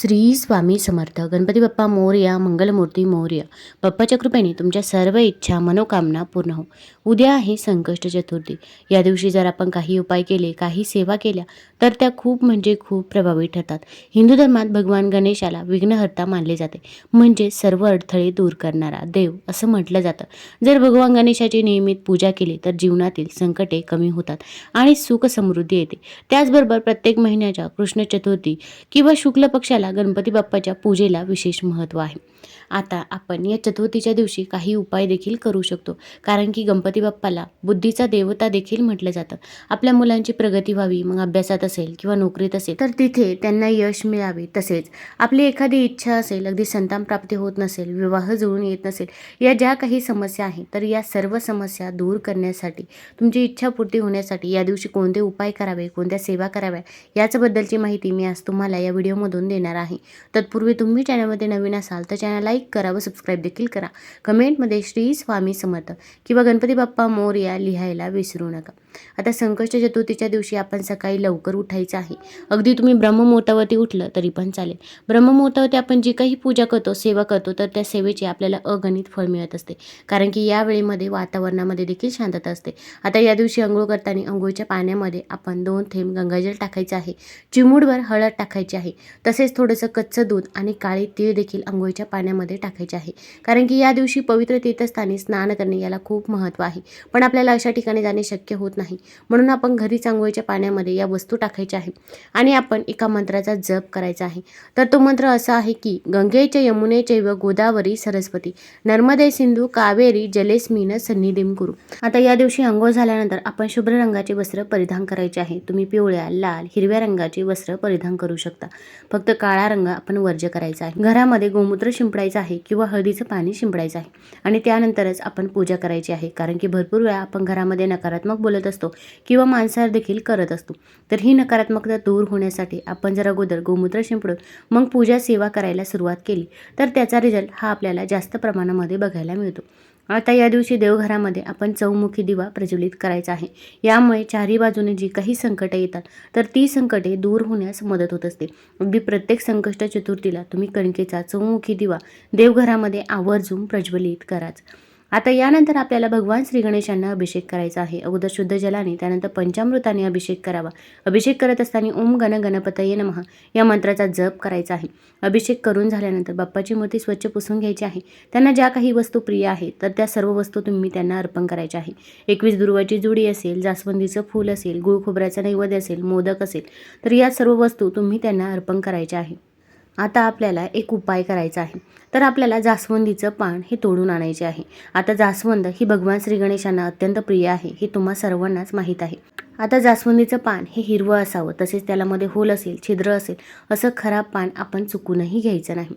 श्री स्वामी समर्थ. गणपती बाप्पा मोर्या मंगलमूर्ती मोरया. बाप्पाच्या कृपेने तुमच्या सर्व इच्छा मनोकामना पूर्ण हो. उद्या आहे संकष्ट चतुर्थी. या दिवशी जर आपण काही उपाय केले काही सेवा केल्या तर त्या खूप म्हणजे खूप प्रभावी ठरतात. हिंदू धर्मात भगवान गणेशाला विघ्नहर्ता मानले जाते. म्हणजे सर्व अडथळे दूर करणारा देव असं म्हटलं जातं. जर भगवान गणेशाची नियमित पूजा केली तर जीवनातील संकटे कमी होतात आणि सुख समृद्धी येते. त्याचबरोबर प्रत्येक महिन्याच्या कृष्ण चतुर्थी किंवा शुक्ल पक्षाला गणपती बाप्पाच्या पूजेला विशेष महत्त्व आहे. आता आपण या चतुर्थीच्या दिवशी काही उपाय देखील करू शकतो. कारण की गणपती बाप्पाला बुद्धीचा देवता देखील म्हटलं जातं. आपल्या मुलांची प्रगती व्हावी मग अभ्यासात असेल किंवा नोकरीत असेल तर तिथे त्यांना यश मिळावे. तसेच आपली एखादी इच्छा असेल अगदी संतान प्राप्ती होत नसेल विवाह जुळून येत नसेल या ज्या काही समस्या आहेत तर या सर्व समस्या दूर करण्यासाठी तुमची इच्छापूर्ती होण्यासाठी या दिवशी कोणते उपाय करावे कोणत्या सेवा कराव्या याच्याबद्दलची माहिती मी आज तुम्हाला या व्हिडिओमधून देणार आहे. तत्पूर्वी तुम्ही चॅनलमध्ये नवीन असाल तर चॅनल लाईक करा व सबस्क्राईब देखील करा. कमेंटमध्ये श्री स्वामी समर्थ किंवा गणपती बाप्पा मोरया लिहायला विसरू नका. आता संकष्ट चतुर्थीच्या दिवशी आपण सकाळी लवकर उठायचं आहे. अगदी तुम्ही ब्रह्ममुहूर्तावरती उठलं तरी पण चालेल. ब्रह्ममुहूर्तावरती आपण जी काही पूजा करतो सेवा करतो तर त्या सेवेची आपल्याला अगणित फळ मिळत असते. कारण की या वेळेमध्ये वातावरणामध्ये देखील शांतता असते. आता या दिवशी अंघोळ करताना अंघोळीच्या पाण्यामध्ये आपण दोन थेंब गंगाजल टाकायचं आहे. चिमूडभर हळद टाकायची आहे. तसेच थोडंसं कच्चं दूध आणि काळे तीळ देखील अंघोळीच्या पाण्यामध्ये टाकायचे आहे. कारण की या दिवशी पवित्र तीर्थस्थानी स्नान करणे याला खूप महत्त्व आहे. पण आपल्याला अशा ठिकाणी जाणे शक्य होत नाही. म्हणून आपण घरीच अंघोळीच्या पाण्यामध्ये या वस्तू टाकायच्या आहे आणि आपण एका मंत्राचा जप करायचा आहे. तर तो मंत्र असा आहे की गंगेच्या यमुने चैव गोदावरी सरस्वती नर्मदे सिंधू कावेरी जलेस्मिन सन्निधिम गुरु आता या दिवशी अंघोळ झाल्यानंतर आपण शुभ्र रंगाचे वस्त्र परिधान करायचे आहे. तुम्ही पिवळ्या लाल हिरव्या रंगाचे वस्त्र परिधान करू शकता. फक्त काळा रंग आपण वर्ज्य करायचा आहे. घरामध्ये गोमूत्र शिंपडायचं आहे किंवा हळदीचं पाणी शिंपडायचं आहे. आणि त्यानंतरच आपण पूजा करायची आहे. कारण की भरपूर वेळा आपण घरामध्ये नकारात्मक बोलत असतो किंवा मांसाहार देखील करत असतो. तर ही नकारात्मकता दूर होण्यासाठी आपण जर अगोदर गोमूत्र शिंपडून मग पूजा सेवा करायला सुरुवात केली तर त्याचा रिझल्ट हा आपल्याला जास्त प्रमाणामध्ये बघायला मिळतो. आता या दिवशी देवघरामध्ये आपण चौमुखी दिवा प्रज्वलित करायचा आहे. यामुळे चारही बाजूने जी काही संकटे येतात तर ती संकटे दूर होण्यास मदत होत असते. अगदी प्रत्येक संकष्ट चतुर्थीला तुम्ही कणकेचा चौमुखी दिवा देवघरामध्ये आवर्जून प्रज्वलित कराच. आता यानंतर आपल्याला भगवान श्री गणेशांना अभिषेक करायचा आहे. अगोदर शुद्ध जलाने त्यानंतर पंचामृताने अभिषेक करावा. अभिषेक करत असताना ओम गण गणपतये नमः या मंत्राचा जप करायचा आहे. अभिषेक करून झाल्यानंतर बाप्पाची मूर्ती स्वच्छ पुसून घ्यायची आहे. त्यांना ज्या काही वस्तू प्रिय आहेत तर त्या सर्व वस्तू तुम्ही त्यांना अर्पण करायच्या आहे. एकवीस दुर्वाची जुडी असेल जास्वंदीचं फूल असेल गुळ खोबऱ्याचा नैवेद्य असेल मोदक असेल तर या सर्व वस्तू तुम्ही त्यांना अर्पण करायच्या आहे. आता आपल्याला एक उपाय करायचा आहे. तर आपल्याला जास्वंदीचं पान हे तोडून आणायचे आहे. आता जास्वंद ही भगवान श्री गणेशांना अत्यंत प्रिय आहे हे तुम्हा सर्वांनाच माहीत आहे. आता जास्वंदीचं पान हे हिरवं असावं तसेच त्याला मध्ये होल असेल छिद्र असेल असं खराब पान आपण चुकूनही घ्यायचं नाही.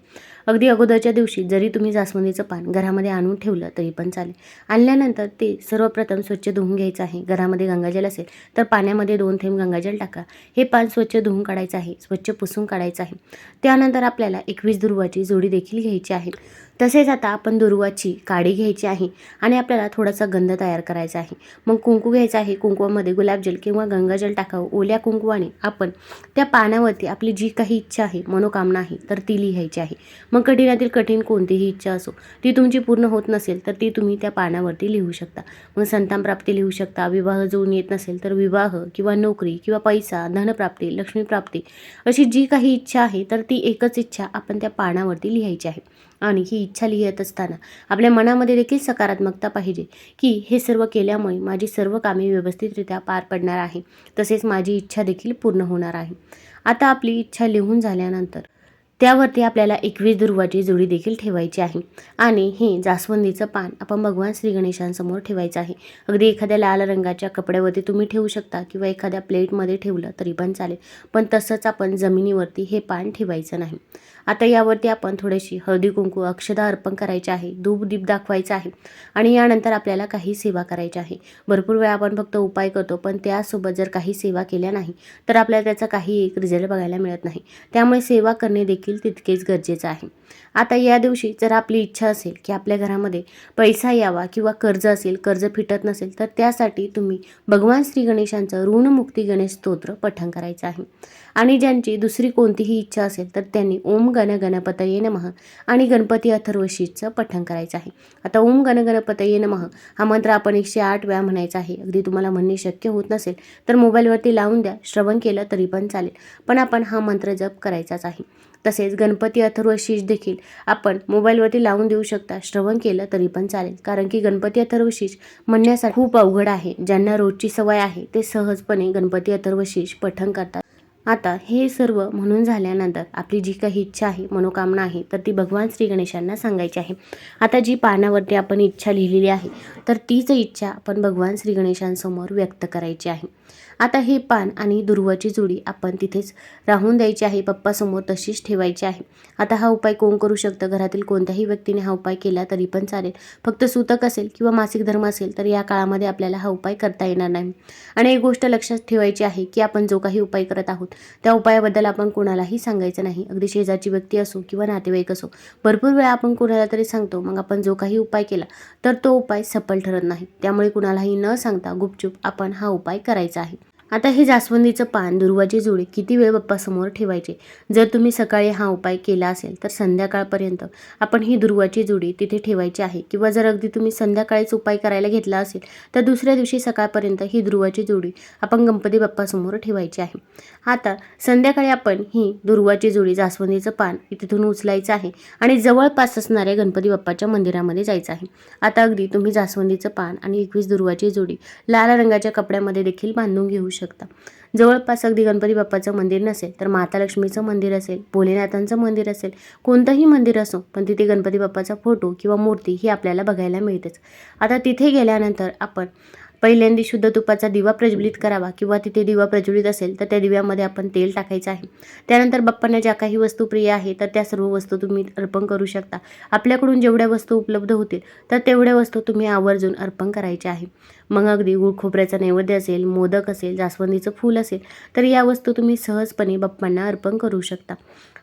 अगदी अगोदरच्या दिवशी जरी तुम्ही जास्वंदीचं पान घरामध्ये आणून ठेवलं तरी पण चालेल. आणल्यानंतर ते सर्वप्रथम स्वच्छ धुवून घ्यायचं आहे. घरामध्ये गंगाजल असेल तर पाण्यामध्ये दोन थेंब गंगाजल टाका. हे पान स्वच्छ धुवून काढायचं आहे. स्वच्छ पुसून काढायचं आहे. त्यानंतर आपल्याला एकवीस दुर्वाची जोडी देखील घ्यायची आहे. तसेच आता आपण दुर्वाची काडी घ्यायची आहे आणि आपल्याला थोडासा गंध तयार करायचा आहे. मग कुंकू घ्यायचं आहे. कुंकुवामध्ये गुलाबजल किंवा गंगाजल टाकावं. ओल्या कुंकुवाने आपण त्या पानावरती आपली जी काही इच्छा आहे मनोकामना आहे तर ती लिहायची आहे. मग कठीणातील कठीण कोणतीही इच्छा असो ती तुमची पूर्ण होत नसेल तर ती तुम्ही त्या पानावरती लिहू शकता. मग संतानप्राप्ती लिहू शकता विवाह जुळून येत नसेल तर विवाह किंवा नोकरी किंवा पैसा धनप्राप्ती लक्ष्मीप्राप्ती अशी जी काही इच्छा आहे तर ती एकच इच्छा आपण त्या पानावरती लिहायची आहे. आणि ही इच्छा लिहित असताना आपल्या मनामध्ये देखील सकारात्मकता पाहिजे की हे सर्व केल्यामुळे माझी सर्व कामे व्यवस्थितरित्या पार पडणार आहे तसेच माझी इच्छा देखील पूर्ण होणार आहे. आता आपली इच्छा लिहून झाल्यानंतर त्यावरती आपल्याला एकवीस दुर्वाची जोडी देखील ठेवायची आहे. आणि हे जास्वंदीचं पान आपण भगवान श्री गणेशांसमोर ठेवायचं आहे. अगदी एखाद्या लाल रंगाच्या कपड्यावरती तुम्ही ठेवू शकता किंवा एखाद्या प्लेटमध्ये ठेवलं तरी पण चालेल. पण तसंच आपण जमिनीवरती हे पान ठेवायचं नाही. आता यावरती आपण थोडीशी हळदी कुंकू अक्षदा अर्पण करायचे आहे धूप दीप दाखवायचं आहे आणि यानंतर आपल्याला काही सेवा करायची आहे. भरपूर वेळा आपण फक्त उपाय करतो पण त्यासोबत जर काही सेवा केल्या नाही तर आपल्याला त्याचा काही एक रिझल्ट बघायला मिळत नाही. त्यामुळे सेवा करणे देखील तितकेच गरजेचं आहे. आता या दिवशी जर आपली इच्छा असेल की आपल्या घरामध्ये पैसा यावा किंवा कर्ज असेल कर्ज फिटत नसेल तर त्यासाठी तुम्ही भगवान श्री गणेशांचं ऋणमुक्ती गणेश स्तोत्र पठण करायचं आहे. आणि ज्यांची दुसरी कोणतीही इच्छा असेल तर त्यांनी ओम गण गणपतये नमः आणि गणपती अथर्वशीचं पठण करायचं आहे. आता ओम गण गणपतये नमः हा मंत्र आपण एकशे आठ वेळा म्हणायचा आहे. अगदी तुम्हाला म्हणणे शक्य होत नसेल तर मोबाईलवरती लावून द्या. श्रवण केलं तरी पण चालेल. पण आपण हा मंत्र जप करायचाच आहे. तसेच गणपती अथर्वशीष देखील आपण मोबाईलवरती लावून देऊ शकता. श्रवण केलं तरी पण चालेल. कारण की गणपती अथर्वशीष म्हणण्यासाठी खूप अवघड आहे. ज्यांना रोजची सवय आहे ते सहजपणे गणपती अथर्वशीष पठण करतात. आता हे सर्व म्हणून झाल्यानंतर आपली जी काही इच्छा आहे मनोकामना आहे तर ती भगवान श्री गणेशांना सांगायची आहे. आता जी पानावरती आपण इच्छा लिहिलेली आहे तर तीच इच्छा आपण भगवान श्री गणेशांसमोर व्यक्त करायची आहे. आता हे पान आणि दुर्वाची जोडी आपण तिथेच राहून द्यायची आहे. पप्पासमोर तशीच ठेवायची आहे. आता हा उपाय कोण करू शकतं? घरातील कोणत्याही व्यक्तीने हा उपाय केला तरी पण चालेल. फक्त सूतक असेल किंवा मासिक धर्म असेल तर या काळामध्ये आपल्याला हा उपाय करता येणार नाही. आणि एक गोष्ट लक्षात ठेवायची आहे की आपण जो काही उपाय करत आहोत त्या उपायाबद्दल आपण कोणालाही सांगायचं नाही. अगदी शेजारची व्यक्ती असो किंवा नातेवाईक असो भरपूर वेळा आपण कोणाला तरी सांगतो मग आपण जो काही उपाय केला तर तो उपाय सफल ठरत नाही. त्यामुळे कुणालाही न सांगता गुपचूप आपण हा उपाय करायचा आहे आता हे जास्वंदीचं पान दुर्वाची जोडी किती वेळ बाप्पासमोर ठेवायचे? जर तुम्ही सकाळी हा उपाय केला असेल तर संध्याकाळपर्यंत आपण ही दुर्वाची जुडी तिथे ठेवायची आहे. किंवा जर अगदी तुम्ही संध्याकाळीच उपाय करायला घेतला असेल तर दुसऱ्या दिवशी सकाळपर्यंत ही दुर्वाची जोडी आपण गणपती बाप्पासमोर ठेवायची आहे. आता संध्याकाळी आपण ही दुर्वाची जुडी जास्वंदीचं पान तिथून उचलायचं आहे आणि जवळपास असणाऱ्या गणपती बाप्पाच्या मंदिरामध्ये जायचं आहे. आता अगदी तुम्ही जास्वंदीचं पान आणि एकवीस दुर्वाची जोडी लाल रंगाच्या कपड्यामध्ये देखील बांधून घेऊ शकता. जवळपास अगदी गणपती बाप्पाचं मंदिर नसेल तर माता लक्ष्मीचं मंदिर असेल भोलेनाथांचं मंदिर असेल कोणतंही मंदिर असो पण तिथे गणपती बाप्पाचा फोटो किंवा मूर्ती ही आपल्याला बघायला मिळतेच. आता तिथे गेल्यानंतर आपण पहिल्यांदा शुद्ध तुपाचा दिवा प्रज्वलित करावा किंवा तिथे दिवा प्रज्वलित असेल तर त्या दिव्यामध्ये आपण तेल टाकायचं आहे. त्यानंतर बाप्पांना ज्या काही वस्तू प्रिय आहे तर त्या सर्व वस्तू तुम्ही अर्पण करू शकता. आपल्याकडून जेवढ्या वस्तू उपलब्ध होतील तर तेवढ्या वस्तू तुम्ही आवर्जून अर्पण करायच्या आहे. मग अगदी गुळ खोबऱ्याचा नैवेद्य असेल मोदक असेल जास्वंदीचं फूल असेल तर या वस्तू तुम्ही सहजपणे बाप्पांना अर्पण करू शकता.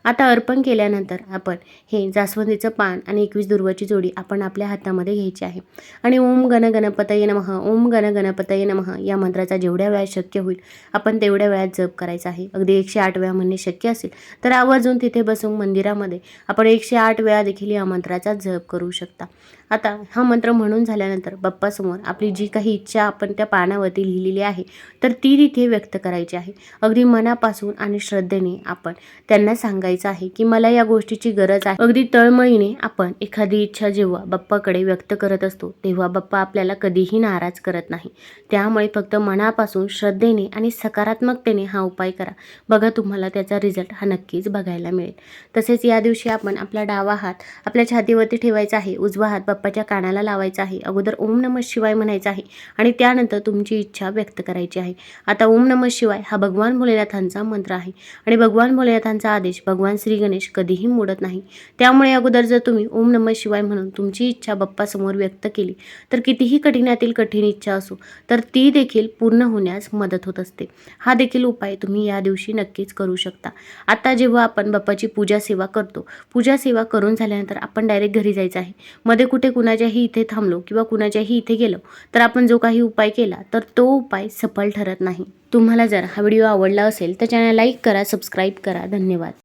आता अर्पण केल्यानंतर आपण हे जास्वंदीचं पान आणि एकवीस दुर्वाची जोडी आपण आपल्या हातामध्ये घ्यायची आहे. आणि ओम गण गणपतये नमः ओम गण गणपतये नमः या मंत्राचा जेवढ्या वेळात शक्य होईल आपण तेवढ्या वेळात जप करायचा आहे. अगदी एकशे आठ वेळा म्हणणे शक्य असेल तर आवर्जून तिथे बसून मंदिरामध्ये आपण एकशे आठ वेळा देखील या मंत्राचा जप करू शकता. आता हा मंत्र म्हणून झाल्यानंतर बाप्पासमोर आपली जी काही इच्छा आपण त्या पानावरती लिहिलेली आहे तर ती तिथे व्यक्त करायची आहे. अगदी मनापासून आणि श्रद्धेने आपण त्यांना सांगायचं आहे की मला या गोष्टीची गरज आहे. अगदी तळमळीने आपण एखादी इच्छा जेव्हा बाप्पाकडे व्यक्त करत असतो तेव्हा बाप्पा आपल्याला कधीही नाराज करत नाही. त्यामुळे फक्त मनापासून श्रद्धेने आणि सकारात्मकतेने हा उपाय करा. बघा तुम्हाला त्याचा रिझल्ट हा नक्कीच बघायला मिळेल. तसेच या दिवशी आपण आपला डावा हात आपल्या छातीवरती ठेवायचा आहे. उजवा हात बाप्पाच्या कानाला लावायचा आहे. अगोदर ओम नमः शिवाय म्हणायचं आहे आणि त्यानंतर तुमची इच्छा व्यक्त करायची आहे. आता ओम नमः शिवाय हा भगवान भोलेनाथांचा मंत्र आहे. आणि भगवान भोलेनाथांचा आदेश भगवान श्री गणेश कधीही मोडत नाही. त्यामुळे अगोदर जर तुम्ही ओम नमः शिवाय म्हणून तुमची इच्छा बाप्पासमोर व्यक्त केली तर कितीही कठीणातील कठीण इच्छा असो तर ती देखील पूर्ण होण्यास मदत होत असते. हा देखील उपाय तुम्ही या दिवशी नक्कीच करू शकता. आता जेव्हा आपण बाप्पाची पूजा सेवा करतो पूजा सेवा करून झाल्यानंतर आपण डायरेक्ट घरी जायचं आहे. मध्ये कुठे कुणाच्याही इथे थांबलो किंवा कुणाच्याही इथे गेलो तर आपण जो काही उपाय केला तर तो उपाय सफल ठरत नाही. तुम्हाला जर हा व्हिडिओ आवडला असेल तर चॅनल लाईक करा सबस्क्राईब करा. धन्यवाद.